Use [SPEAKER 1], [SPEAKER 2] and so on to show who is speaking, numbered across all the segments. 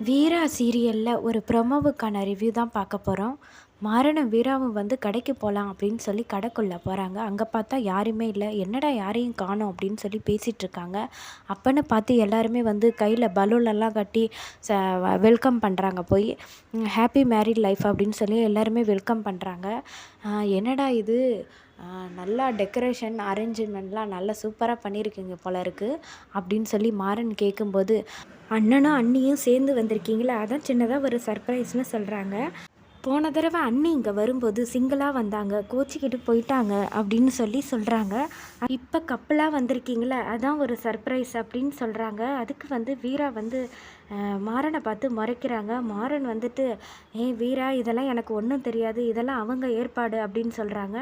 [SPEAKER 1] வீரா சீரியலில் ஒரு ப்ரொமோவுக்கான ரிவ்யூ தான் பார்க்க போகிறோம் மாறனும் வீராவும் வந்து கடைக்கு போகலாம் அப்படின்னு சொல்லி கடைக்குள்ளே போகிறாங்க அங்கே பார்த்தா யாருமே இல்லை. என்னடா யாரையும் காணோம் அப்படின்னு சொல்லி பேசிகிட்ருக்காங்க அப்போன்னு அப்பன்னு பார்த்து எல்லாருமே வந்து கையில் பலூன்லாம் கட்டி ச வெல்கம் பண்ணுறாங்க போய் ஹாப்பி மேரிட் லைஃப் அப்படின்னு சொல்லி எல்லாருமே வெல்கம் பண்ணுறாங்க என்னடா இது? நல்லா டெக்கரேஷன் அரேஞ்ச்மெண்ட்லாம் நல்லா சூப்பராக பண்ணியிருக்கீங்க போல இருக்குது அப்படின்னு சொல்லி மாறன் கேட்கும்போது அண்ணனும் அண்ணியும் சேர்ந்து வந்திருக்கீங்களே? அதான் சின்னதாக ஒரு சர்ப்ரைஸ்னு சொல்கிறாங்க போன தடவை அண்ணி இங்கே வரும்போது சிங்கிளாக வந்தாங்க கோச்சிக்கிட்டு போயிட்டாங்க அப்படின்னு சொல்லி சொல்கிறாங்க இப்போ கப்பலாக வந்திருக்கீங்களே அதான் ஒரு சர்ப்ரைஸ் அப்படின்னு சொல்கிறாங்க அதுக்கு வந்து வீரா வந்து மாறனை பார்த்து முறைக்கிறாங்க. மாறன் வந்துட்டு ஏ வீரா இதெல்லாம் எனக்கு ஒன்றும் தெரியாது. இதெல்லாம் அவங்க ஏற்பாடு அப்படின்னு சொல்கிறாங்க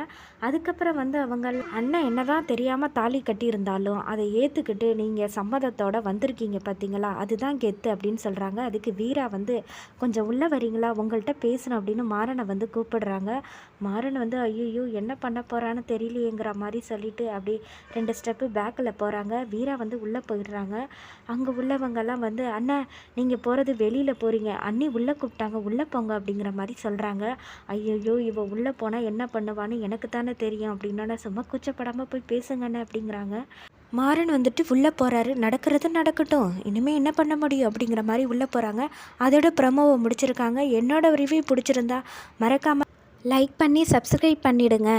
[SPEAKER 1] அதுக்கப்புறம் வந்து அவங்க அண்ணன் என்னதான் தெரியாமல் தாலி கட்டியிருந்தாலும் அதை ஏற்றுக்கிட்டு நீங்கள் சம்மதத்தோட வந்திருக்கீங்க பார்த்தீங்களா அதுதான் கெத்து அப்படின்னு சொல்கிறாங்க அதுக்கு வீரா வந்து கொஞ்சம் உள்ளே வரீங்களா? உங்கள்கிட்ட பேசணும் அப்படின்னு மாறனை வந்து கூப்பிடுறாங்க. மாறன் வந்து ஐயோ என்ன பண்ண போகிறான்னு தெரியலையேங்கிற மாதிரி சொல்லிட்டு அப்படி ரெண்டு ஸ்டெப்பு பேக்கில் போகிறாங்க வீரா வந்து உள்ளே போயிடுறாங்க. அங்கே உள்ளவங்கெல்லாம் வந்து அண்ணன் நீங்கள் போகிறது வெளியில் போகிறீங்க அண்ணி உள்ளே கூப்பிட்டாங்க. உள்ளே போங்க அப்படிங்கிற மாதிரி சொல்கிறாங்க ஐயோ இவ உள்ளே போனால் என்ன பண்ணுவான்னு எனக்கு தானே தெரியும் அப்படின்னா சும்மா கூச்சப்படாமல் போய் பேசுங்கண்ணே அப்படிங்கிறாங்க. மாறன் வந்துட்டு உள்ளே போகிறாரு நடக்கிறது நடக்கட்டும். இனிமேல் என்ன பண்ண முடியும் அப்படிங்கிற மாதிரி உள்ளே போகிறாங்க அதோட ப்ரமோவை முடிச்சிருக்காங்க. என்னோட ரிவ்யூ பிடிச்சிருந்தா மறக்காமல் லைக் பண்ணி சப்ஸ்கிரைப் பண்ணிவிடுங்க